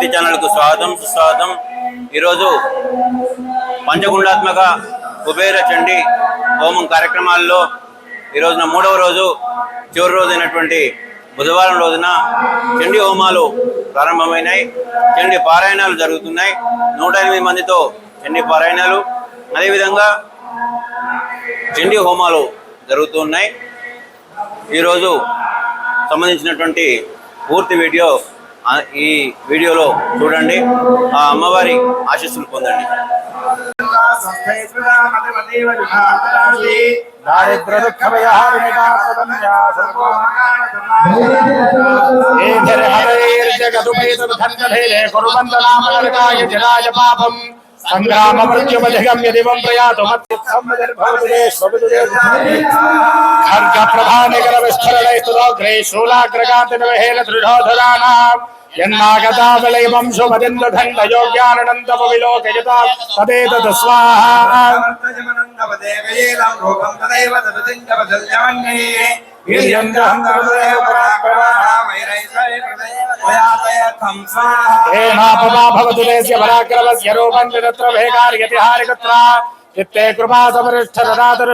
భక్తి ఛానల్కు స్వాగతం సుస్వాగతం. ఈరోజు పంచగుండాత్మక కుబేర చండి హోమం కార్యక్రమాల్లో ఈరోజున మూడవ రోజు చివరి రోజు అయినటువంటి బుధవారం రోజున చండి హోమాలు ప్రారంభమైనాయి. చండి పారాయణాలు జరుగుతున్నాయి. నూట ఎనిమిది మందితో చండి పారాయణాలు. అదేవిధంగా చండి హోమాలు జరుగుతున్నాయి. ఈరోజు సంబంధించినటువంటి పూర్తి వీడియో ఈ వీడియోలో చూడండి. ఆ అమ్మవారి ఆశీస్సులు పొందండి. పాపం సంగ్రామ మృత్యుమధిగమ్య దివం ప్రయాతు ఖర్గ విస్ఫురణైస్తులోగ్రే శూలాగ్రగాతిన విహేల దృఢోధరాణాం యన్నాగతావలయ వంశుమదింద దండ యోగ్యానందమ విలోకయత తదేతత్ స్వాహా ఏనాపమా భవతు దేశ పరాక్రమస్య రూపం తత్ర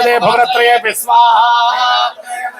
భేకార్యతి హారికత్ర చిత్తే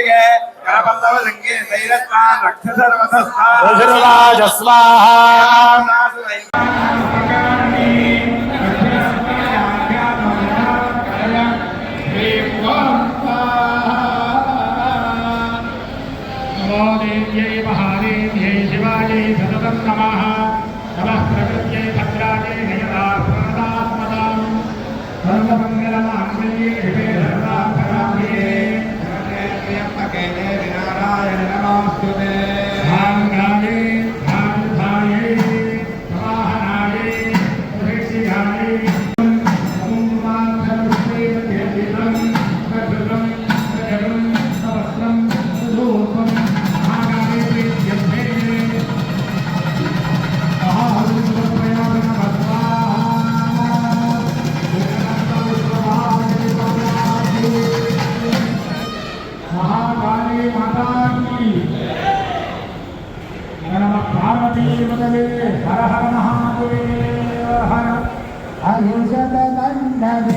देव्यै महादेव्यै शिवायै सततं नमः नमः प्रकृत्यै भद्रायै नयना प्रणदात्मदां सर्वमङ्गलमाङ्गल्ये মাধ্যমে శ్రీమతవే హర హర మహాదేవ హర. అహింసత దండవే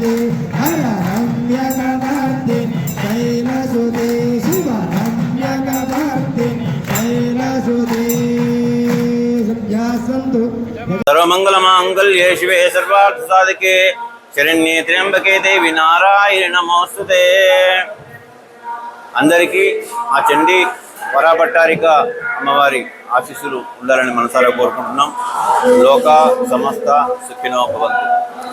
శైలజుది హర శివే సర్వార్థ సాధికే శరణ్యే త్ర్యంబకే దేవి నారాయణ నమోస్తుతే. అందరికీ ఆ చండి వరాభట్టారిక అమ్మవారి ఆశీస్సులు ఉండాలని మనసారా కోరుకుంటున్నాం. లోక సమస్త సుఖినో